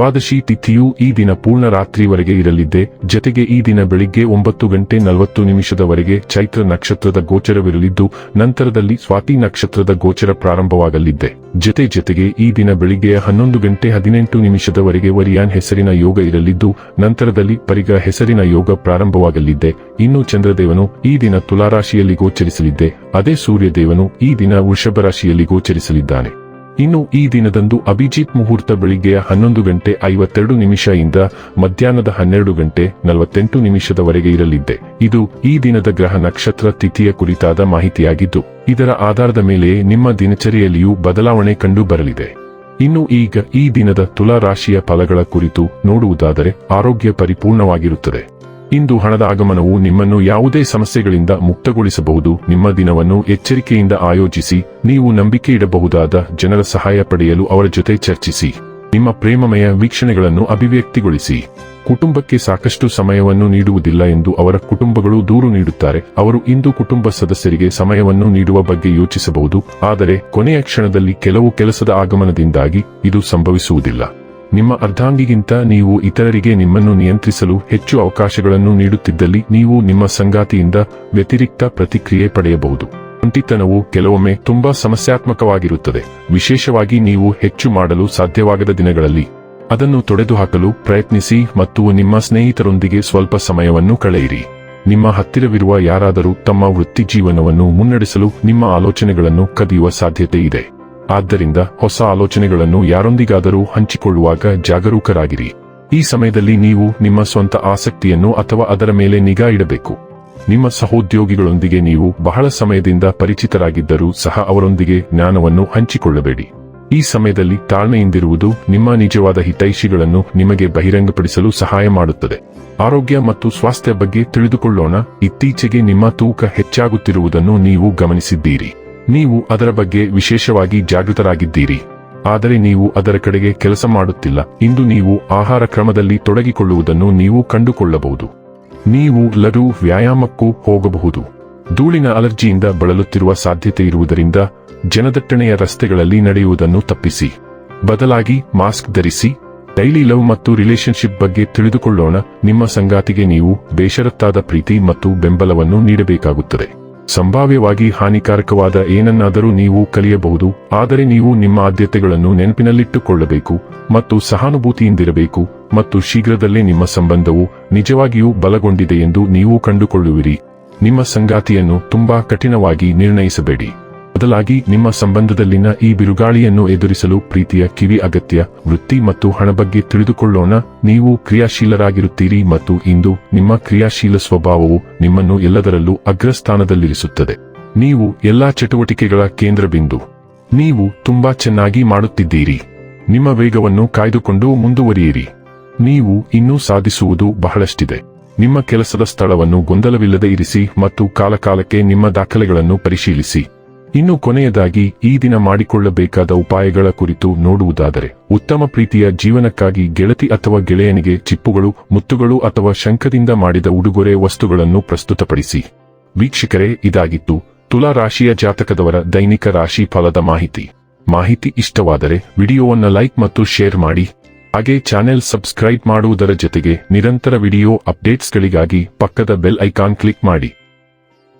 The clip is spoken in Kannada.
ದ್ವಾದಶಿ ತಿಥಿಯು ಈ ದಿನ ಪೂರ್ಣ ರಾತ್ರಿವರೆಗೆ ಇರಲಿದ್ದೆ, ಜತೆಗೆ ಈ ದಿನ ಬೆಳಿಗ್ಗೆ ಒಂಬತ್ತು ಗಂಟೆ ನಲವತ್ತು ನಿಮಿಷದವರೆಗೆ ಚೈತ್ರ ನಕ್ಷತ್ರದ ಗೋಚರವಿರಲಿದ್ದು, ನಂತರದಲ್ಲಿ ಸ್ವಾತಿ ನಕ್ಷತ್ರದ ಗೋಚರ ಪ್ರಾರಂಭವಾಗಲಿದ್ದೆ. ಜತೆ ಜತೆಗೆ ಈ ದಿನ ಬೆಳಿಗ್ಗೆ ಹನ್ನೊಂದು ಗಂಟೆ ಹದಿನೆಂಟು ನಿಮಿಷದವರೆಗೆ ವರಿಯಾನ್ ಹೆಸರಿನ ಯೋಗ ಇರಲಿದ್ದು, ನಂತರದಲ್ಲಿ ಪರಿಗ ಹೆಸರಿನ ಯೋಗ ಪ್ರಾರಂಭವಾಗಲಿದ್ದೆ. ಇನ್ನು ಚಂದ್ರದೇವನು ಈ ದಿನ ತುಲಾರಾಶಿಯಲ್ಲಿ ಗೋಚರಿಸಲಿದ್ದೆ. ಅದೇ ಸೂರ್ಯದೇವನು ಈ ದಿನ ವೃಷಭ ರಾಶಿಯಲ್ಲಿ ಗೋಚರಿಸಲಿದ್ದಾನೆ. ಇನ್ನು ಈ ದಿನದಂದು ಅಭಿಜಿತ್ ಮುಹೂರ್ತ ಬೆಳಿಗ್ಗೆಯ ಹನ್ನೊಂದು ಗಂಟೆ ಐವತ್ತೆರಡು ನಿಮಿಷ ಇಂದ ಮಧ್ಯಾಹ್ನದ ಹನ್ನೆರಡು ಗಂಟೆ ನಲವತ್ತೆಂಟು ನಿಮಿಷದವರೆಗೆ ಇರಲಿದ್ದೆ. ಇದು ಈ ದಿನದ ಗ್ರಹ ನಕ್ಷತ್ರ ತಿಥಿಯ ಕುರಿತಾದ ಮಾಹಿತಿಯಾಗಿದ್ದು, ಇದರ ಆಧಾರದ ಮೇಲೆ ನಿಮ್ಮ ದಿನಚರಿಯಲ್ಲಿಯೂ ಬದಲಾವಣೆ ಕಂಡು ಬರಲಿದೆ ಇನ್ನು ಈಗ ಈ ದಿನದ ತುಲಾ ರಾಶಿಯ ಫಲಗಳ ಕುರಿತು ನೋಡುವುದಾದರೆ ಆರೋಗ್ಯ ಪರಿಪೂರ್ಣವಾಗಿರುತ್ತದೆ. ಇಂದು ಹಣದ ಆಗಮನವು ನಿಮ್ಮನ್ನು ಯಾವುದೇ ಸಮಸ್ಯೆಗಳಿಂದ ಮುಕ್ತಗೊಳಿಸಬಹುದು. ನಿಮ್ಮ ದಿನವನ್ನು ಎಚ್ಚರಿಕೆಯಿಂದ ಆಯೋಜಿಸಿ, ನೀವು ನಂಬಿಕೆ ಇಡಬಹುದಾದ ಜನರ ಸಹಾಯ ಪಡೆಯಲು ಅವರ ಜೊತೆ ಚರ್ಚಿಸಿ. ನಿಮ್ಮ ಪ್ರೇಮಮಯ ವೀಕ್ಷಣೆಗಳನ್ನು ಅಭಿವ್ಯಕ್ತಿಗೊಳಿಸಿ. ಕುಟುಂಬಕ್ಕೆ ಸಾಕಷ್ಟು ಸಮಯವನ್ನು ನೀಡುವುದಿಲ್ಲ ಎಂದು ಅವರ ಕುಟುಂಬಗಳು ದೂರು ನೀಡುತ್ತಾರೆ. ಅವರು ಇಂದು ಕುಟುಂಬ ಸದಸ್ಯರಿಗೆ ಸಮಯವನ್ನು ನೀಡುವ ಬಗ್ಗೆ ಯೋಚಿಸಬಹುದು. ಆದರೆ ಕೊನೆಯ ಕ್ಷಣದಲ್ಲಿ ಕೆಲವು ಕೆಲಸದ ಆಗಮನದಿಂದಾಗಿ ಇದು ಸಂಭವಿಸುವುದಿಲ್ಲ. ನಿಮ್ಮ ಅರ್ಧಾಂಗಿಗಿಂತ ನೀವು ಇತರರಿಗೆ ನಿಮ್ಮನ್ನು ನಿಯಂತ್ರಿಸಲು ಹೆಚ್ಚು ಅವಕಾಶಗಳನ್ನು ನೀಡುತ್ತಿದ್ದಲ್ಲಿ ನೀವು ನಿಮ್ಮ ಸಂಗಾತಿಯಿಂದ ವ್ಯತಿರಿಕ್ತ ಪ್ರತಿಕ್ರಿಯೆ ಪಡೆಯಬಹುದು. ಒಂಟಿತನವು ಕೆಲವೊಮ್ಮೆ ತುಂಬಾ ಸಮಸ್ಯಾತ್ಮಕವಾಗಿರುತ್ತದೆ. ವಿಶೇಷವಾಗಿ ನೀವು ಹೆಚ್ಚು ಮಾಡಲು ಸಾಧ್ಯವಾಗದ ದಿನಗಳಲ್ಲಿ. ಅದನ್ನು ತೊಡೆದುಹಾಕಲು ಪ್ರಯತ್ನಿಸಿ ಮತ್ತು ನಿಮ್ಮ ಸ್ನೇಹಿತರೊಂದಿಗೆ ಸ್ವಲ್ಪ ಸಮಯವನ್ನು ಕಳೆಯಿರಿ. ನಿಮ್ಮ ಹತ್ತಿರವಿರುವ ಯಾರಾದರೂ ತಮ್ಮ ವೃತ್ತಿ ಜೀವನವನ್ನು ಮುನ್ನಡೆಸಲು ನಿಮ್ಮ ಆಲೋಚನೆಗಳನ್ನು ಕದಿಯುವ ಸಾಧ್ಯತೆ ಇದೆ. ಆದ್ದರಿಂದ ಹೊಸ ಆಲೋಚನೆಗಳನ್ನು ಯಾರೊಂದಿಗಾದರೂ ಹಂಚಿಕೊಳ್ಳುವಾಗ ಜಾಗರೂಕರಾಗಿರಿ. ಈ ಸಮಯದಲ್ಲಿ ನೀವು ನಿಮ್ಮ ಸ್ವಂತ ಆಸಕ್ತಿಯನ್ನು ಅಥವಾ ಅದರ ಮೇಲೆ ನಿಗಾ ಇಡಬೇಕು. ನಿಮ್ಮ ಸಹೋದ್ಯೋಗಿಗಳೊಂದಿಗೆ ನೀವು ಬಹಳ ಸಮಯದಿಂದ ಪರಿಚಿತರಾಗಿದ್ದರೂ ಸಹ ಅವರೊಂದಿಗೆ ಜ್ಞಾನವನ್ನು ಹಂಚಿಕೊಳ್ಳಬೇಡಿ. ಈ ಸಮಯದಲ್ಲಿ ತಾಳ್ಮೆಯಿಂದಿರುವುದು ನಿಮ್ಮ ನಿಜವಾದ ಹಿತೈಷಿಗಳನ್ನು ನಿಮಗೆ ಬಹಿರಂಗಪಡಿಸಲು ಸಹಾಯ ಮಾಡುತ್ತದೆ. ಆರೋಗ್ಯ ಮತ್ತು ಸ್ವಾಸ್ಥ್ಯ ಬಗ್ಗೆ ತಿಳಿದುಕೊಳ್ಳೋಣ. ಇತ್ತೀಚೆಗೆ ನಿಮ್ಮ ತೂಕ ಹೆಚ್ಚಾಗುತ್ತಿರುವುದನ್ನು ನೀವು ಗಮನಿಸಿದ್ದೀರಿ. ನೀವು ಅದರ ಬಗ್ಗೆ ವಿಶೇಷವಾಗಿ ಜಾಗೃತರಾಗಿದ್ದೀರಿ. ಆದರೆ ನೀವು ಅದರ ಕಡೆಗೆ ಕೆಲಸ ಮಾಡುತ್ತಿಲ್ಲ. ಇಂದು ನೀವು ಆಹಾರ ಕ್ರಮದಲ್ಲಿ ತೊಡಗಿಕೊಳ್ಳುವುದನ್ನು ನೀವು ಕಂಡುಕೊಳ್ಳಬಹುದು. ನೀವು ಲಘು ವ್ಯಾಯಾಮಕ್ಕೂ ಹೋಗಬಹುದು. ಧೂಳಿನ ಅಲರ್ಜಿಯಿಂದ ಬಳಲುತ್ತಿರುವ ಸಾಧ್ಯತೆ ಇರುವುದರಿಂದ ಜನದಟ್ಟಣೆಯ ರಸ್ತೆಗಳಲ್ಲಿ ನಡೆಯುವುದನ್ನು ತಪ್ಪಿಸಿ. ಬದಲಾಗಿ ಮಾಸ್ಕ್ ಧರಿಸಿ. ಡೈಲಿ ಲವ್ ಮತ್ತು ರಿಲೇಶನ್ಶಿಪ್ ಬಗ್ಗೆ ತಿಳಿದುಕೊಳ್ಳೋಣ. ನಿಮ್ಮ ಸಂಗಾತಿಗೆ ನೀವು ಬೇಷರತ್ತಾದ ಪ್ರೀತಿ ಮತ್ತು ಬೆಂಬಲವನ್ನು ನೀಡಬೇಕಾಗುತ್ತದೆ. ಸಂಭಾವ್ಯವಾಗಿ ಹಾನಿಕಾರಕವಾದ ಏನನ್ನಾದರೂ ನೀವು ಕಲಿಯಬಹುದು, ಆದರೆ ನೀವು ನಿಮ್ಮ ಆದ್ಯತೆಗಳನ್ನು ನೆನಪಿನಲ್ಲಿಟ್ಟುಕೊಳ್ಳಬೇಕು ಮತ್ತು ಸಹಾನುಭೂತಿಯಿಂದಿರಬೇಕು ಮತ್ತು ಶೀಘ್ರದಲ್ಲೇ ನಿಮ್ಮ ಸಂಬಂಧವು ನಿಜವಾಗಿಯೂ ಬಲಗೊಂಡಿದೆ ಎಂದು ನೀವು ಕಂಡುಕೊಳ್ಳುವಿರಿ. ನಿಮ್ಮ ಸಂಗಾತಿಯನ್ನು ತುಂಬಾ ಕಠಿಣವಾಗಿ ನಿರ್ಣಯಿಸಬೇಡಿ. ಬದಲಾಗಿ ನಿಮ್ಮ ಸಂಬಂಧದಲ್ಲಿನ ಈ ಬಿರುಗಾಳಿಯನ್ನು ಎದುರಿಸಲು ಪ್ರೀತಿಯ ಕಿವಿ ಅಗತ್ಯ, ವೃತ್ತಿ ಮತ್ತು ಹಣ ಬಗ್ಗೆ ತಿಳಿದುಕೊಳ್ಳೋಣ. ನೀವು ಕ್ರಿಯಾಶೀಲರಾಗಿರುತ್ತೀರಿ ಮತ್ತು ಇಂದು ನಿಮ್ಮ ಕ್ರಿಯಾಶೀಲ ಸ್ವಭಾವವು ನಿಮ್ಮನ್ನು ಎಲ್ಲದರಲ್ಲೂ ಅಗ್ರಸ್ಥಾನದಲ್ಲಿರಿಸುತ್ತದೆ. ನೀವು ಎಲ್ಲಾ ಚಟುವಟಿಕೆಗಳ ಕೇಂದ್ರಬಿಂದು. ನೀವು ತುಂಬಾ ಚೆನ್ನಾಗಿ ಮಾಡುತ್ತಿದ್ದೀರಿ. ನಿಮ್ಮ ವೇಗವನ್ನು ಕಾಯ್ದುಕೊಂಡು ಮುಂದುವರಿಯಿರಿ. ನೀವು ಇನ್ನೂ ಸಾಧಿಸುವುದು ಬಹಳಷ್ಟಿದೆ. ನಿಮ್ಮ ಕೆಲಸದ ಸ್ಥಳವನ್ನು ಗೊಂದಲವಿಲ್ಲದೆ ಇರಿಸಿ ಮತ್ತು ಕಾಲಕಾಲಕ್ಕೆ ನಿಮ್ಮ ದಾಖಲೆಗಳನ್ನು ಪರಿಶೀಲಿಸಿ. ಇನ್ನು ಕೊನೆಯದಾಗಿ ಈ ದಿನ ಮಾಡಿಕೊಳ್ಳಬೇಕಾದ ಉಪಾಯಗಳ ಕುರಿತು ನೋಡುವುದಾದರೆ, ಉತ್ತಮ ಪ್ರೀತಿಯ ಜೀವನಕ್ಕಾಗಿ ಗೆಳತಿ ಅಥವಾ ಗೆಳೆಯನಿಗೆ ಚಿಪ್ಪುಗಳು, ಮುತ್ತುಗಳು ಅಥವಾ ಶಂಖದಿಂದ ಮಾಡಿದ ಉಡುಗೊರೆ ವಸ್ತುಗಳನ್ನು ಪ್ರಸ್ತುತಪಡಿಸಿ. ವೀಕ್ಷಕರೇ, ಇದಾಗಿತ್ತು ತುಲಾ ರಾಶಿಯ ಜಾತಕದವರ ದೈನಿಕ ರಾಶಿ ಫಲದ ಮಾಹಿತಿ. ಮಾಹಿತಿ ಇಷ್ಟವಾದರೆ ವಿಡಿಯೋವನ್ನು ಲೈಕ್ ಮತ್ತು ಶೇರ್ ಮಾಡಿ. ಹಾಗೆ ಚಾನೆಲ್ ಸಬ್ಸ್ಕ್ರೈಬ್ ಮಾಡುವುದರ ಜೊತೆಗೆ ನಿರಂತರ ವಿಡಿಯೋ ಅಪ್ಡೇಟ್ಸ್ಗಳಿಗಾಗಿ ಪಕ್ಕದ ಬೆಲ್ ಐಕಾನ್ ಕ್ಲಿಕ್ ಮಾಡಿ.